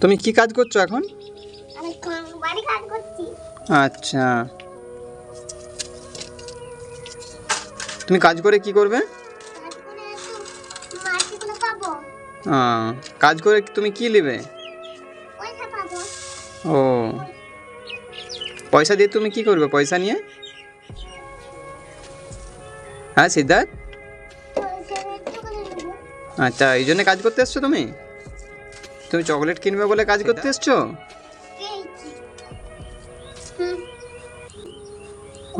তুমি কি কাজ করছ এখন? আচ্ছা। তুমি কাজ করে কি করবে? কাজ করে তুমি কি নেবে? ও। পয়সা দিয়ে তুমি কি করবে পয়সা নিয়ে? হ্যাঁ সিদ্ধার্থ? আচ্ছা এই জন্য কাজ করতে এসছো তুমি? তুমি চকলেট কিনবে বলে কাজ করতে এসছো?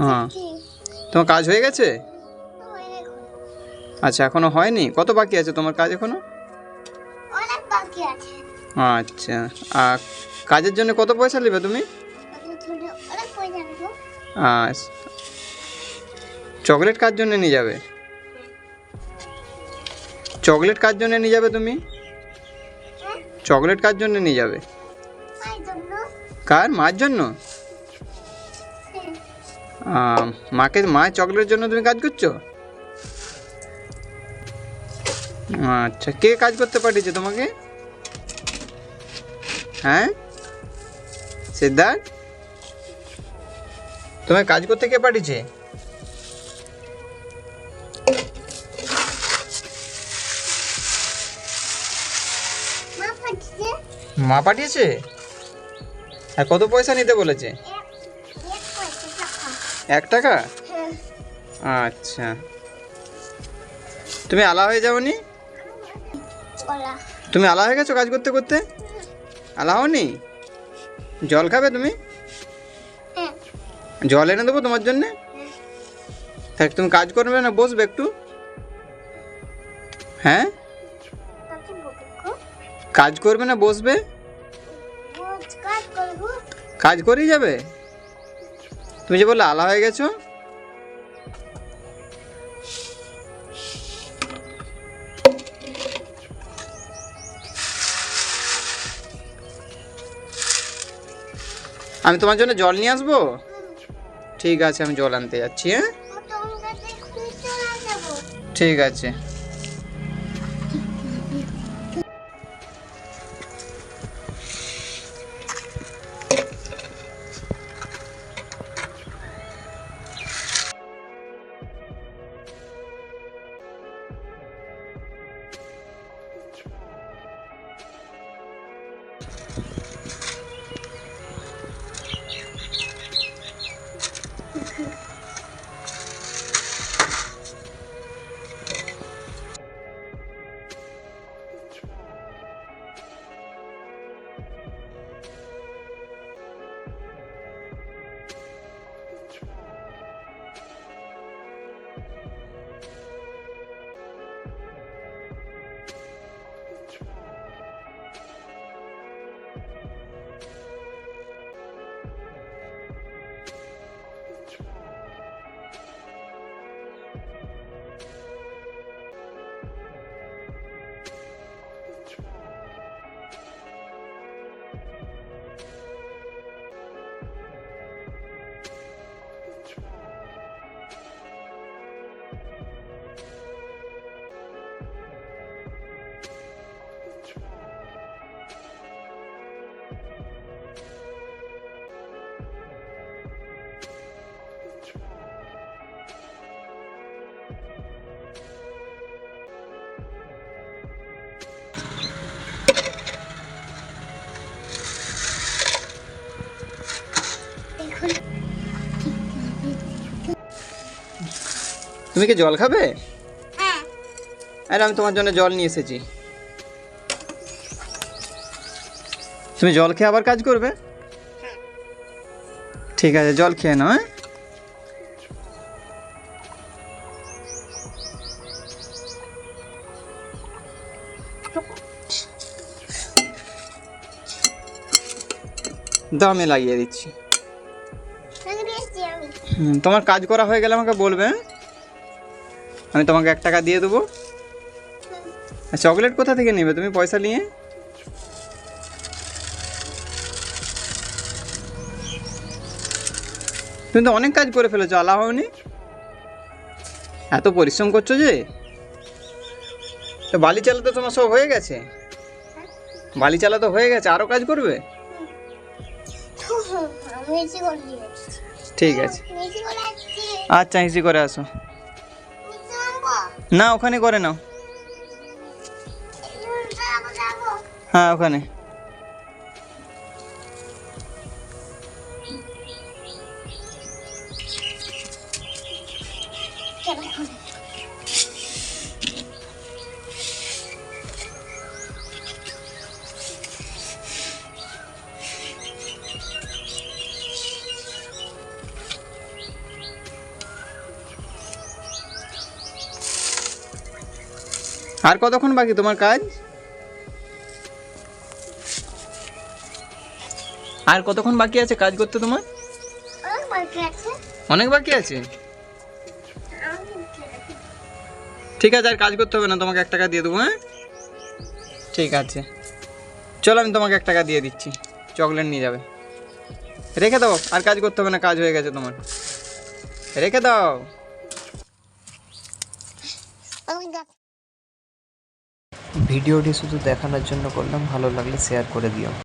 হ্যাঁ। তোমার কাজ হয়ে গেছে? আচ্ছা এখনও হয়নি? কত বাকি আছে তোমার কাজ এখনও? আচ্ছা আর কাজের জন্য কত পয়সা নেবে তুমি? আচ্ছা। চকলেট কার জন্য নিয়ে যাবে? চকলেট কার জন্য নিয়ে যাবে তুমি? চকলেট কার জন্য নিয়ে যাবে? কার? মার জন্য? মাকে মায়ের চকলেটের জন্য তুমি কাজ করছ? আচ্ছা কে কাজ করতে পাঠিয়েছে তোমাকে? হ্যাঁ? সিদ্ধার্থ? তোমায় কাজ করতে কে পাঠিয়েছে? মা পাঠিয়েছে? আর কত পয়সা নিতে বলেছে? এক টাকা? হ্যাঁ আচ্ছা। তুমি আলা হয়ে যাওনি? তুমি আলা হয়ে গেছো কাজ করতে করতে? আলা হওনি? জল খাবে তুমি? হ্যাঁ জল এনে দেবো তোমার জন্যে? হ্যাঁ থাক, তুমি কাজ করবে না, বসবে একটু। হ্যাঁ? কাজ করবে না বসবে? কাজ করেই যাবে? তুমি যে বললে আলা হয়ে গেছো। আমি তোমার জন্য জল নিয়ে আসব? ঠিক আছে আমি জল আনতে যাচ্ছি হ্যাঁ? ঠিক আছে। তুমি কি জল খাবে? হ্যাঁ। আরে আমি তোমার জন্য জল নিয়ে এসেছি। তুমি জল খেয়ে আবার কাজ করবে? ঠিক আছে জল খেয়ে নাও হ্যাঁ? দামে লাগিয়ে দিচ্ছি। তোমার কাজ করা হয়ে গেলে আমাকে বলবে হ্যাঁ? আমি তোমাকে এক টাকা দিয়ে দেবো। চকলেট কোথা থেকে নেবে? তুমি পয়সা নিয়ে? তুমি তো অনেক কাজ করে ফেলেছো আলা হওনি? এত পরিশ্রম করছ যে? তো বালি চালাতে তোমার সব হয়ে গেছে? বালি চালা তো হয়ে গেছে আরও কাজ করবে? ঠিক আছে। আচ্ছা হিসি করে আসো। না ওখানে করে নাও। হ্যাঁ ওখানে। আর কতক্ষণ বাকি তোমার কাজ? আর কতক্ষণ বাকি আছে কাজ করতে তোমার? অনেক বাকি আছে। ঠিক আছে আর কাজ করতে হবে না তোমাকে এক টাকা দিয়ে দেবো হ্যাঁ? ঠিক আছে। চলো আমি তোমাকে এক টাকা দিয়ে দিচ্ছি। চকলেট নিয়ে যাবে। রেখে দাও আর কাজ করতে হবে না কাজ হয়ে গেছে তোমার। রেখে দাও। ভিডিওটি শুধু দেখানোর জন্য করলাম। ভালো লাগলে শেয়ার করে দিও।